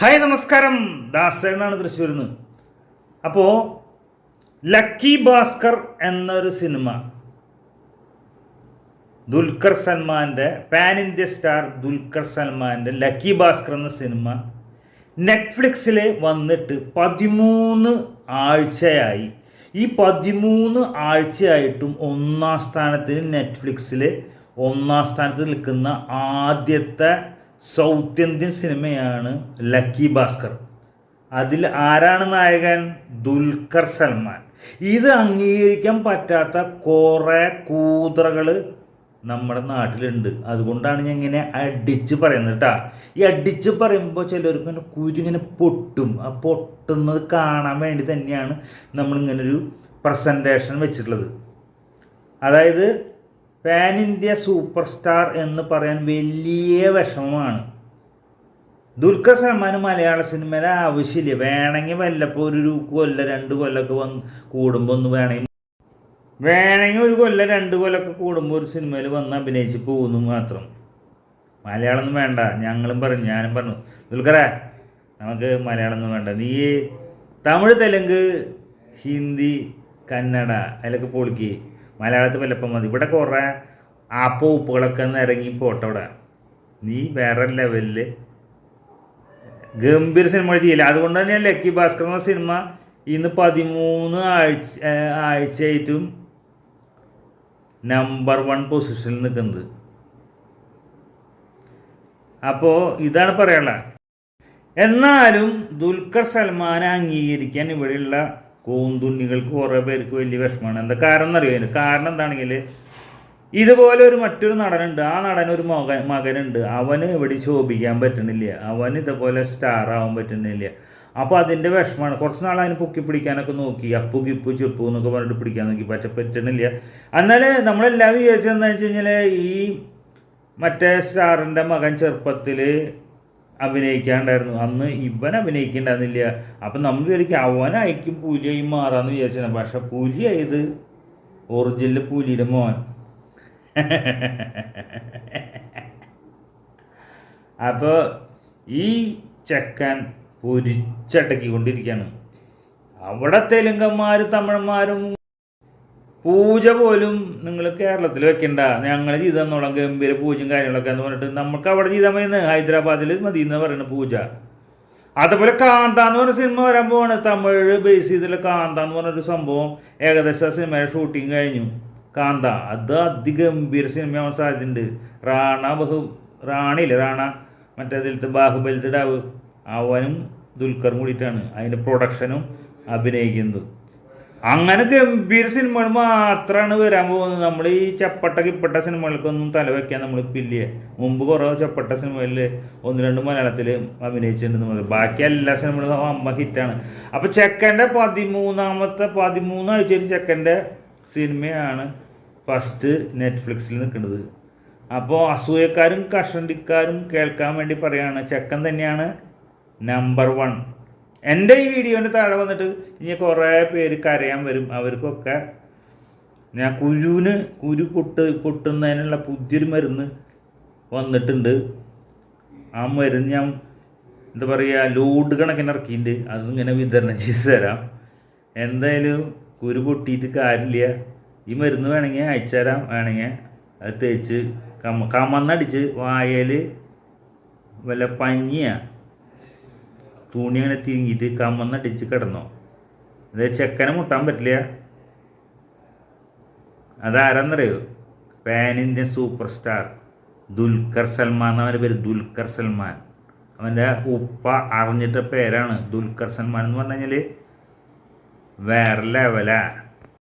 Hi നമസ്കാരം. ദാസേനാണ് തൃശ്ശൂരിൽ നിന്ന് അപ്പോൾ ലക്കി ഭാസ്കർ എന്നൊരു സിനിമ. ദുൽഖർ സൽമാന്റെ പാൻ ഇന്ത്യ സ്റ്റാർ ദുൽഖർ സൽമാന്റെ ലക്കി ഭാസ്കർ എന്ന സിനിമ നെറ്റ്ഫ്ലിക്സിൽ വന്നിട്ട് പതിമൂന്ന് ആഴ്ചയായി. ഈ പതിമൂന്ന് ആഴ്ചയായിട്ടും ഒന്നാം സ്ഥാനത്തിന് നെറ്റ്ഫ്ലിക്സിൽ ഒന്നാം സ്ഥാനത്ത് നിൽക്കുന്ന ആദ്യത്തെ സൗത്ത് ഇന്ത്യൻ സിനിമയാണ് ലക്കി ഭാസ്കർ. അതിൽ ആരാണ് നായകൻ? ദുൽഖർ സൽമാൻ. ഇത് അംഗീകരിക്കാൻ പറ്റാത്ത കുറേ കൂതറകൾ നമ്മുടെ നാട്ടിലുണ്ട്. അതുകൊണ്ടാണ് ഞാൻ ഇങ്ങനെ അടിച്ച് പറയുന്നത് കേട്ടാ ഈ അടിച്ച് പറയുമ്പോൾ ചിലർക്ക് ഇങ്ങനെ കുരിങ്ങനെ പൊട്ടും. ആ പൊട്ടുന്നത് കാണാൻ വേണ്ടി തന്നെയാണ് നമ്മളിങ്ങനൊരു പ്രസന്റേഷൻ വെച്ചിട്ടുള്ളത്. അതായത് പാൻ ഇന്ത്യ സൂപ്പർ സ്റ്റാർ എന്ന് പറയാൻ വലിയ വിഷമമാണ്. ദുൽഖർ സൽമാൻ മലയാള സിനിമയിലെ ആവശ്യമില്ല. വേണമെങ്കിൽ വല്ലപ്പോൾ ഒരു കൊല്ലം രണ്ട് കൊല്ലമൊക്കെ വന്ന് കൂടുമ്പോൾ ഒന്ന് വേണമെങ്കിൽ വേണമെങ്കിൽ ഒരു കൊല്ലം രണ്ട് കൊല്ലമൊക്കെ കൂടുമ്പോൾ ഒരു സിനിമയിൽ വന്ന് അഭിനയിച്ച് പോകുന്നു മാത്രം. മലയാളം ഒന്നും വേണ്ട. ഞങ്ങളും പറഞ്ഞു ഞാനും പറഞ്ഞു ദുൽഖറേ നമുക്ക് മലയാളം ഒന്നും വേണ്ട. നീ തമിഴ് തെലുങ്ക് ഹിന്ദി കന്നഡ അതിലൊക്കെ പൊളിക്ക്. മലയാളത്തിൽ വല്ലപ്പം മതി. ഇവിടെ കുറേ ആപ്പ ഉപ്പുകളൊക്കെ ഒന്ന് ഇറങ്ങി പോട്ടെ നീ വേറെ ലെവലിൽ ഗംഭീര സിനിമകൾ ചെയ്യില്ല. അതുകൊണ്ട് തന്നെയാണ് ലക്കി ഭാസ്കർ എന്ന സിനിമ ഇന്ന് പതിമൂന്ന് ആഴ്ച ആഴ്ചയായിട്ടും നമ്പർ വൺ പൊസിഷനിൽ നിൽക്കുന്നത് അപ്പോൾ ഇതാണ് പറയാനുള്ളത്. എന്നാലും ദുൽഖർ സൽമാനെ അംഗീകരിക്കാൻ ഇവിടെയുള്ള കൂന്തുണ്ണികൾക്ക് കുറേ പേർക്ക് വലിയ വിഷമമാണ്. എന്താ കാരണം എന്നറിയോ? കാരണം എന്താണെങ്കിൽ ഇതുപോലെ ഒരു മറ്റൊരു നടനുണ്ട്. ആ നടൻ ഒരു മകൻ മകനുണ്ട്. അവന് ഇവിടെ ശോഭിക്കാൻ പറ്റണില്ല അവന് ഇതുപോലെ സ്റ്റാർ ആവാൻ പറ്റുന്നില്ല. അപ്പോൾ അതിന്റെ വിഷമമാണ്. കുറച്ച് നാൾ അതിന് പൊക്കി പിടിക്കാനൊക്കെ നോക്കി. അപ്പു കിപ്പു ചെപ്പു എന്നൊക്കെ പറഞ്ഞിട്ട് പിടിക്കാൻ നോക്കി. പറ്റ പറ്റണില്ല എന്നാൽ നമ്മളെല്ലാവരും വിചാരിച്ചത് എന്താ വെച്ച് കഴിഞ്ഞാൽ ഈ മറ്റേ സ്റ്റാറിന്റെ മകൻ ചെറുപ്പത്തിൽ അഭിനയിക്കാണ്ടായിരുന്നു. അന്ന് ഇവൻ അഭിനയിക്കണ്ടായിരുന്നില്ല. അപ്പം നമ്മൾ വിചാരിക്കും അവനായിരിക്കും പുലിയായി മാറാമെന്ന് വിചാരിച്ചാണ്. പക്ഷെ പുലിയായത് ഒറിജിനൽ പുലിയുടെ മോൻ. അപ്പോൾ ഈ ചെക്കൻ പൊരിച്ചടക്കിക്കൊണ്ടിരിക്കുകയാണ്. അവിടെ തെലുങ്കന്മാരും തമിഴന്മാരും പൂജ പോലും നിങ്ങൾ കേരളത്തിൽ വെക്കണ്ട. ഞങ്ങൾ ചെയ്ത് തന്നോളാം ഗംഭീര പൂജയും കാര്യങ്ങളൊക്കെ എന്ന് പറഞ്ഞിട്ട് നമുക്ക് അവിടെ ചെയ്താൽ മതി ഹൈദരാബാദിൽ മതി എന്ന് പറയുന്നത് പൂജ. അതുപോലെ കാന്ത എന്ന് പറഞ്ഞ സിനിമ വരാൻ പോവാണ്. തമിഴ് ബേസ് ചെയ്തിട്ടുള്ള കാന്ത എന്ന് പറഞ്ഞൊരു സംഭവം ഏകദേശം സിനിമയുടെ ഷൂട്ടിങ് കഴിഞ്ഞു. കാന്ത അത് അതിഗംഭീര സിനിമയാവാൻ സാധ്യതയുണ്ട്. റാണ ബഹു റാണിയില്ലേ റാണ. മറ്റേ അതിലത്തെ ബാഹുബലിത്തെ ഡാവ്. അവനും ദുൽഖറും കൂടിയിട്ടാണ്. അതിന്റെ പ്രൊഡക്ഷനും അഭിനയിക്കുന്നത്. അങ്ങനെ ഗംഭീര സിനിമകൾ മാത്രമാണ് വരാൻ പോകുന്നത്. നമ്മൾ ഈ ചപ്പട്ട കിപ്പട്ട സിനിമകൾക്കൊന്നും തലവെക്കാൻ നമ്മൾ പില്ലേ മുമ്പ് കുറേ ചപ്പട്ട സിനിമയിൽ ഒന്ന് രണ്ട് മലയാളത്തിൽ അഭിനയിച്ചിട്ടുണ്ടെന്ന് പറയും ബാക്കി എല്ലാ സിനിമകളും അമ്മ ഹിറ്റാണ്. അപ്പോൾ ചെക്കന്റെ പതിമൂന്നാമത്തെ പതിമൂന്നാഴ്ചയിൽ ചെക്കന്റെ സിനിമയാണ് ഫസ്റ്റ് നെറ്റ്ഫ്ലിക്സിൽ നിൽക്കുന്നത്. അപ്പോൾ അസൂയക്കാരും കഷണ്ടിക്കാരും കേൾക്കാൻ വേണ്ടി പറയുകയാണ് ചെക്കൻ തന്നെയാണ് നമ്പർ വൺ എന്റെ ഈ വീഡിയോന്റെ താഴെ വന്നിട്ട് ഇനി കുറേ പേര് കരയാൻ വരും. അവർക്കൊക്കെ ഞാൻ കുരുവിന് കുരു പൊട്ട് പൊട്ടുന്നതിനുള്ള പുതിയൊരു മരുന്ന് വന്നിട്ടുണ്ട്. ആ മരുന്ന് ഞാൻ എന്താ പറയുക ലോഡ് കണക്കിന് ഇറക്കിയിട്ടുണ്ട്. അതിങ്ങനെ വിതരണം ചെയ്ത് തരാം. എന്തായാലും കുരു പൊട്ടിയിട്ട് കാര്യമില്ല. ഈ മരുന്ന് വേണമെങ്കിൽ അയച്ചു തരാം. വേണമെങ്കിൽ അത് തേച്ച് കമ കമന്നടിച്ച് വായയിൽ വല്ല പഞ്ഞിയാണ് തുണി അങ്ങനെ കമ്മന്ന് അടിച്ച് കിടന്നോ. അതായത് ചെക്കനെ മുട്ടാൻ പറ്റില്ല. അതാരെന്നറിയോ? Pan Indian superstar Dulquer Salmaan അവന്റെ പേര് ദുൽഖർ സൽമാൻ. അവന്റെ ഉപ്പ അറിഞ്ഞിട്ട പേരാണ് ദുൽഖർ സൽമാൻ എന്ന് പറഞ്ഞു കഴിഞ്ഞാൽ വേറെ ലെവലാ